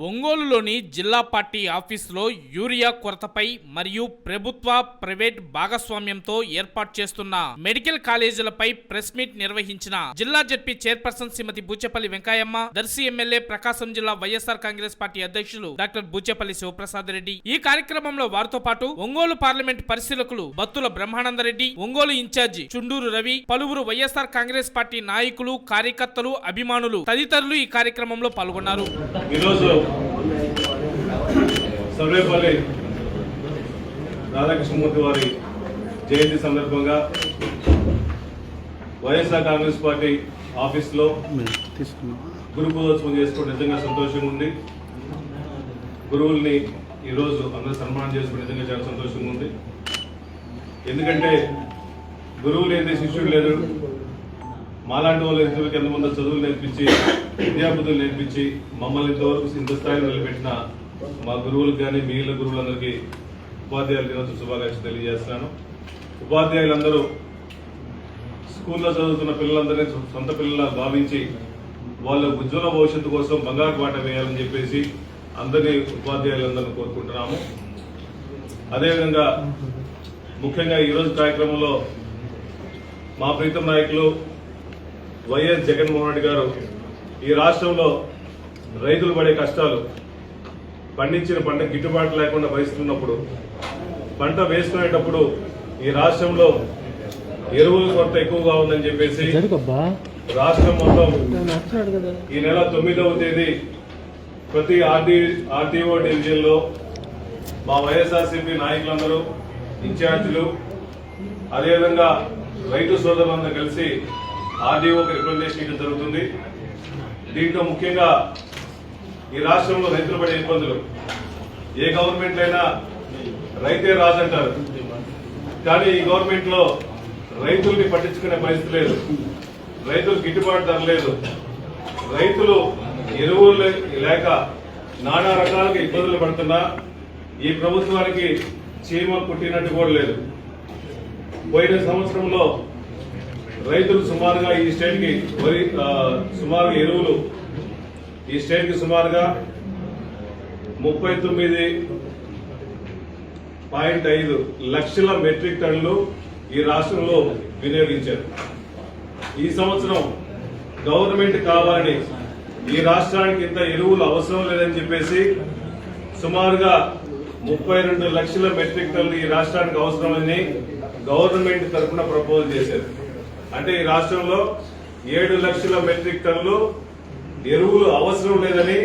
ఒంగోలులోని జిల్లా పార్టీ ఆఫీసులో యూరియా కొరతపై మరియు ప్రభుత్వ ప్రైవేట్ భాగస్వామ్యంతో ఏర్పాటు చేస్తున్న మెడికల్ కాలేజీలపై ప్రెస్ మీట్ నిర్వహించిన జిల్లా ZP chairperson Shrimati Buchepalli Venkayamma Darsi MLA Prakasam జిల్లా వైఎస్ఆర్ కాంగ్రెస్ పార్టీ అధ్యక్షులు డాక్టర్ బూచేపల్లి శివప్రసాద్ రెడ్డి. ఈ కార్యక్రమంలో వారితో పాటు ఒంగోలు పార్లమెంట్ పరిశీలకులు బత్తుల బ్రహ్మానందరెడ్డి ఒంగోలు ఇన్ఛార్జి చుండూరు రవి పలువురు వైఎస్ఆర్ కాంగ్రెస్ పార్టీ నాయకులు కార్యకర్తలు అభిమానులు తదితరులు ఈ కార్యక్రమంలో పాల్గొన్నారు. ఈరోజు సర్వేపల్లి రాధాకృష్ణమూర్తి వారి జయంతి సందర్భంగా వైఎస్ఆర్ కాంగ్రెస్ పార్టీ ఆఫీస్లో గురు పూజోత్సవం చేసుకోవడం నిజంగా సంతోషంగా ఉంది. గురువుల్ని ఈరోజు అందరూ సన్మానం చేసుకోవడం నిజంగా చాలా సంతోషంగా ఉంది. ఎందుకంటే గురువు లేని శిష్యుడు లేదు మాలాంటి వాళ్ళు ఇద్దరికి ఎంతమంది చదువులు నేర్పించి విద్యాబుద్ధులు నేర్పించి మమ్మల్ని ఇంతవరకు ఇంత స్థాయిలో నిలబెట్టిన మా గురువులకు కానీ మిగిలిన గురువులందరికీ ఉపాధ్యాయుల దినోత్సవ శుభాకాంక్షలు తెలియజేస్తున్నాను. ఉపాధ్యాయులందరూ స్కూల్లో చదువుతున్న పిల్లలందరినీ సొంత పిల్లల భావించి వాళ్ళ ఉజ్వల భవిష్యత్తు కోసం బంగారు బాట వేయాలని చెప్పేసి అందరినీ ఉపాధ్యాయులందరినీ కోరుకుంటున్నాము. అదేవిధంగా ముఖ్యంగా ఈరోజు కార్యక్రమంలో మా ప్రీతం నాయకులు వైఎస్ జగన్మోహన్ రెడ్డి గారు ఈ రాష్ట్రంలో రైతులు పడే కష్టాలు పండించిన పంట గిట్టుబాటు లేకుండా పరిస్థితున్నప్పుడు పంట వేసుకునేటప్పుడు ఈ రాష్ట్రంలో ఎరువుల కొరత ఎక్కువగా ఉందని చెప్పేసి రాష్ట్రం మొత్తం ఈ నెల తొమ్మిదవ తేదీ ప్రతి ఆర్టీ ఆర్టీఓ డివిజన్లో మా వైఎస్ఆర్సీపీ నాయకులందరూ ఇన్ఛార్జీలు అదేవిధంగా రైతు సోదరులందరూ కలిసి ఆర్డీఓకి రిప్రజెంటేషన్ ఇవ్వడం జరుగుతుంది. దీంట్లో ముఖ్యంగా ఈ రాష్ట్రంలో రైతులు పడే ఇబ్బందులు. ఏ గవర్నమెంట్ అయినా రైతే రాజంటారు కానీ ఈ గవర్నమెంట్లో రైతుల్ని పట్టించుకునే పరిస్థితి లేదు. రైతులు గిట్టుబాటు ధర లేదు. రైతులు ఎరువులు లే- లేక నానా రకాలుగా ఇబ్బందులు పడుతున్నా ఈ ప్రభుత్వానికి చీమ కుట్టినట్టు కూడా లేదు. పోయిన సంవత్సరంలో రైతులు సుమారుగా ఈ స్టేట్కి వరి సుమారుగా ఎరువులు ఈ స్టేట్కి సుమారుగా ముప్పై తొమ్మిది పాయింట్ ఐదు లక్షల మెట్రిక్ టన్నులు ఈ రాష్ట్రంలో వినియోగించారు. ఈ సంవత్సరం గవర్నమెంట్ కావాలని ఈ రాష్ట్రానికి ఇంత ఎరువులు అవసరం లేదని చెప్పేసి సుమారుగా ముప్పై రెండు లక్షల మెట్రిక్ టన్నులు ఈ రాష్ట్రానికి అవసరమని గవర్నమెంట్ తరఫున ప్రపోజ్ చేశారు. అంటే ఈ రాష్ట్రంలో ఏడు లక్షల మెట్రిక్ టన్నులు ఎరువులు అవసరం లేదని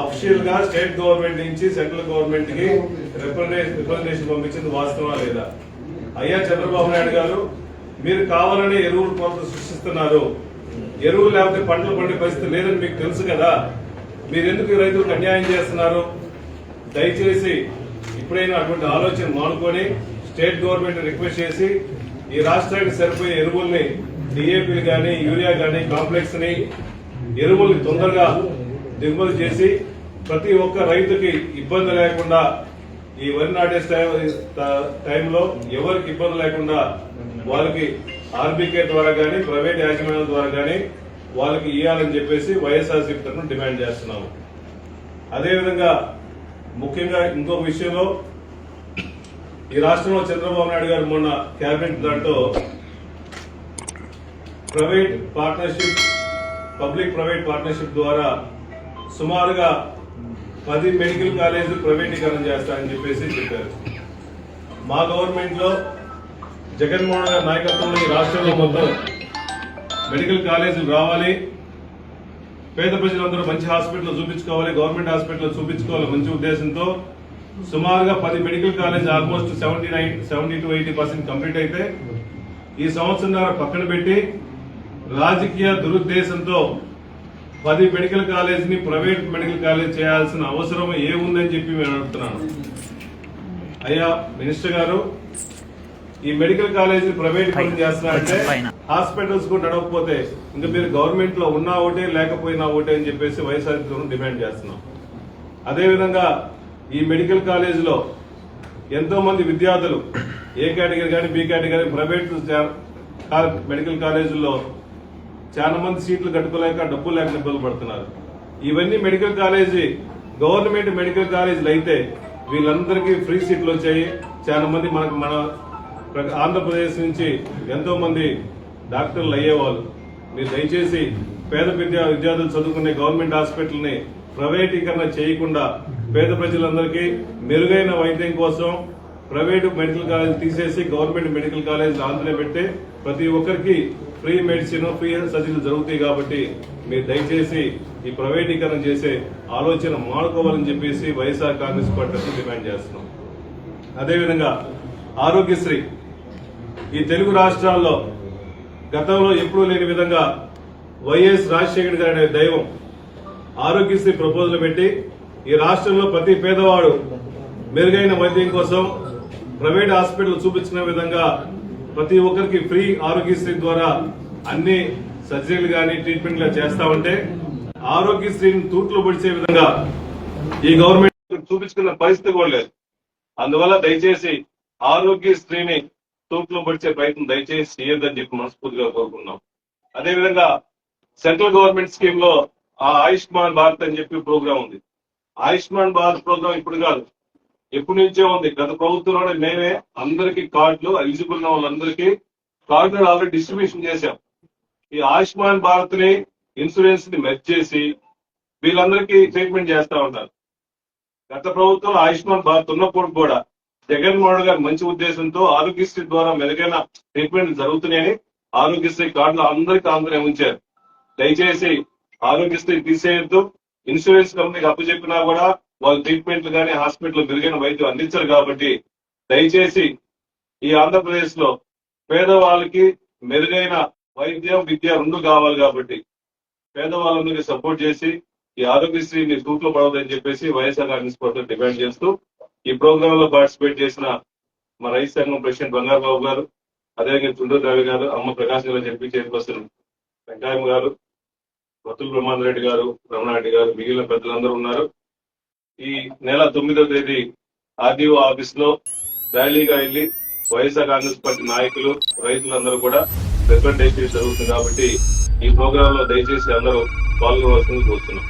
అఫీషియల్గా స్టేట్ గవర్నమెంట్ నుంచి సెంట్రల్ గవర్నమెంట్కి రిప్రజెంటేషన్ పంపించింది వాస్తవా లేదా? అయ్యా చంద్రబాబు నాయుడు గారు మీరు కావాలనే ఎరువులు కొరత సృష్టిస్తున్నారు. ఎరువులు లేకపోతే పంటలు పండే పరిస్థితి లేదని మీకు తెలుసు కదా. మీరు ఎందుకు రైతులకు అన్యాయం చేస్తున్నారు? దయచేసి ఇప్పుడైనా అటువంటి ఆలోచన మానుకొని స్టేట్ గవర్నమెంట్ రిక్వెస్ట్ చేసి ఈ రాష్ట్రానికి సరిపోయే ఎరువుల్ని డిఏపీలు కానీ యూరియా కానీ కాంప్లెక్స్ని ఎరువుల్ని తొందరగా దిగుమతి చేసి ప్రతి ఒక్క రైతుకి ఇబ్బంది లేకుండా ఈ వరి నాటే టైంలో ఎవరికి ఇబ్బంది లేకుండా వాళ్ళకి ఆర్బీకే ద్వారా కానీ ప్రైవేట్ యాజమాన్యం ద్వారా కానీ వాళ్ళకి ఇవ్వాలని చెప్పేసి వైఎస్ఆర్సీపీ తరఫున డిమాండ్ చేస్తున్నాము. అదేవిధంగా ముఖ్యంగా ఇంకొక విషయంలో ఈ రాష్ట్రంలో చంద్రబాబు నాయుడు గారు మొన్న కేబినెట్ దాంట్లో private partnership public private partnership ద్వారా సుమారుగా పది మెడికల్ కాలేజీలు ప్రైవేటీకరణ చేస్తారని చెప్పేసి చెప్పారు. మా గవర్నమెంట్లో జగన్మోహన్ గారి నాయకత్వంలో ఈ రాష్ట్రంలో మొత్తం మెడికల్ కాలేజీలు రావాలి. పేద ప్రజలందరూ మంచి హాస్పిటల్ చూపించుకోవాలి గవర్నమెంట్ హాస్పిటల్ చూపించుకోవాలి మంచి ఉద్దేశంతో సుమారుగా పది medical college almost seventy nine seventy to eighty percent complete అయితే ఈ సంవత్సరం పక్కన పెట్టి రాజకీయ దురుద్దేశంతో పది మెడికల్ కాలేజ్ని ప్రైవేట్ మెడికల్ కాలేజ్ చేయాల్సిన అవసరం ఏముందని చెప్పి నేను అడుగుతున్నాను. అయ్యా మినిస్టర్ గారు ఈ మెడికల్ కాలేజ్ ప్రైవేట్ పనులు చేస్తున్నారంటే హాస్పిటల్స్ కూడా నడవకపోతే ఇంకా మీరు గవర్నమెంట్లో ఉన్నా ఒకటే లేకపోయినా ఒకటే అని చెప్పేసి వైఎస్ఆర్ డిమాండ్ చేస్తున్నాం. అదేవిధంగా ఈ మెడికల్ కాలేజ్లో ఎంతో మంది విద్యార్థులు ఏ కేటగిరీ కానీ బి కేటగిరీ ప్రైవేట్ మెడికల్ కాలేజీల్లో చాలా మంది సీట్లు కట్టుకోలేక డబ్బులు లేక ఇబ్బంది పడుతున్నారు. ఇవన్నీ మెడికల్ కాలేజీ గవర్నమెంట్ మెడికల్ కాలేజీలు అయితే వీళ్ళందరికీ ఫ్రీ సీట్లు వచ్చాయి. చాలా మంది మనకు మన ప్ర- ఆంధ్రప్రదేశ్ నుంచి ఎంతో మంది డాక్టర్లు అయ్యేవాళ్ళు. మీరు దయచేసి పేద విద్యా విద్యార్థులు చదువుకునే గవర్నమెంట్ హాస్పిటల్ని ప్రైవేటీకరణ చేయకుండా పేద ప్రజలందరికీ మెరుగైన వైద్యం కోసం ప్రైవేటు మెడికల్ కాలేజ్ తీసేసి గవర్నమెంట్ మెడికల్ కాలేజ్ ఆంధ్రలో పెడితే ప్రతి ఒక్కరికి ఫ్రీ మెడిసిన్ ఫ్రీ సర్జరీలు జరుగుతాయి కాబట్టి మీరు దయచేసి ఈ ప్రైవేటీకరణ చేసే ఆలోచన మానుకోవాలని చెప్పేసి వైఎస్ఆర్ కాంగ్రెస్ పార్టీ డిమాండ్ చేస్తున్నాం. అదేవిధంగా ఆరోగ్యశ్రీ. ఈ తెలుగు రాష్ట్రాల్లో గతంలో ఎప్పుడూ లేని విధంగా వైఎస్ రాజశేఖర్ గారి అనే దైవం ఆరోగ్యశ్రీ ప్రపోజల్ పెట్టి ఈ రాష్ట్రంలో ప్రతి పేదవాడు మెరుగైన వైద్యం కోసం ప్రైవేట్ హాస్పిటల్ చూపించిన విధంగా ప్రతి ఒక్కరికి ఫ్రీ ఆరోగ్యశ్రీ ద్వారా అన్ని సర్జరీలు కానీ ట్రీట్మెంట్లు చేస్తా ఉంటే ఆరోగ్యశ్రీని తూట్లు పొడిచే విధంగా ఈ గవర్నమెంట్ చూపించుకున్న పరిస్థితి కూడా లేదు. అందువల్ల దయచేసి ఆరోగ్యశ్రీని తూట్లు పొడిచే ప్రయత్నం దయచేసి చేయొద్దని చెప్పి మనస్ఫూర్తిగా కోరుకున్నాం అదేవిధంగా సెంట్రల్ గవర్నమెంట్ స్కీమ్లో ఆ ఆయుష్మాన్ భారత్ అని చెప్పి ప్రోగ్రామ్ ఉంది. ఆయుష్మాన్ భారత్ ప్రోగ్రామ్ ఇప్పుడు కాదు. ఎప్పటి నుంచే ఉంది. గత ప్రభుత్వంలోనే మేమే అందరికీ కార్డులు ఎలిజిబుల్ ఉన్న వాళ్ళందరికీ కార్డులు ఆల్రెడీ డిస్ట్రిబ్యూషన్ చేశాం. ఈ ఆయుష్మాన్ భారత్ని ఇన్సూరెన్స్ని మెర్జ్ చేసి వీళ్ళందరికీ ట్రీట్మెంట్ చేస్తా ఉంటారు గత ప్రభుత్వం ఆయుష్మాన్ భారత్ ఉన్నప్పుడు కూడా జగన్మోహన్ గారి మంచి ఉద్దేశంతో ఆరోగ్యశ్రీ ద్వారా మెరుగైన ట్రీట్మెంట్ జరుగుతున్నాయని ఆరోగ్యశ్రీ కార్డులు అందరికీ ఆందోళన ఉంచారు దయచేసి ఆరోగ్యశ్రీ తీసేయద్దు. ఇన్సూరెన్స్ కంపెనీకి అప్పచెప్పినా కూడా వాళ్ళు ట్రీట్మెంట్లు కానీ హాస్పిటల్ మెరుగైన వైద్యం అందించరు కాబట్టి దయచేసి ఈ ఆంధ్రప్రదేశ్లో పేదవాళ్ళకి మెరుగైన వైద్యం విద్య రెండు కావాలి కాబట్టి పేదవాళ్ళందరికీ సపోర్ట్ చేసి ఈ ఆరోగ్యశ్రీని తూట్లో పడవద్దని చెప్పేసి వైఎస్ఆర్ కాంగ్రెస్ పార్టీ డిమాండ్ చేస్తూ ఈ ప్రోగ్రామ్లో పార్టిసిపేట్ చేసిన మా రైతు సంఘం ప్రెసిడెంట్ బంగారు బాబు గారు అదేవిధంగా చుండూరు రవి గారు అమ్మ ప్రకాశ్ గారు చెప్పి చైర్పర్సన్ వెంకయ్య గారు వత్తుల బ్రహ్మాందరెడ్డి గారు రమణారెడ్డి గారు మిగిలిన పెద్దలందరూ ఉన్నారు. ఈ నెల తొమ్మిదో తేదీ ఆర్డీఓ ఆఫీస్లో ర్యాలీగా వెళ్ళి వైఎస్ఆర్ కాంగ్రెస్ పార్టీ నాయకులు రైతులందరూ కూడా రిప్రజెంటేషన్ జరుగుతుంది కాబట్టి ఈ ప్రోగ్రామ్లో దయచేసి అందరూ పాల్గొనవలసింది కోరుతున్నాం.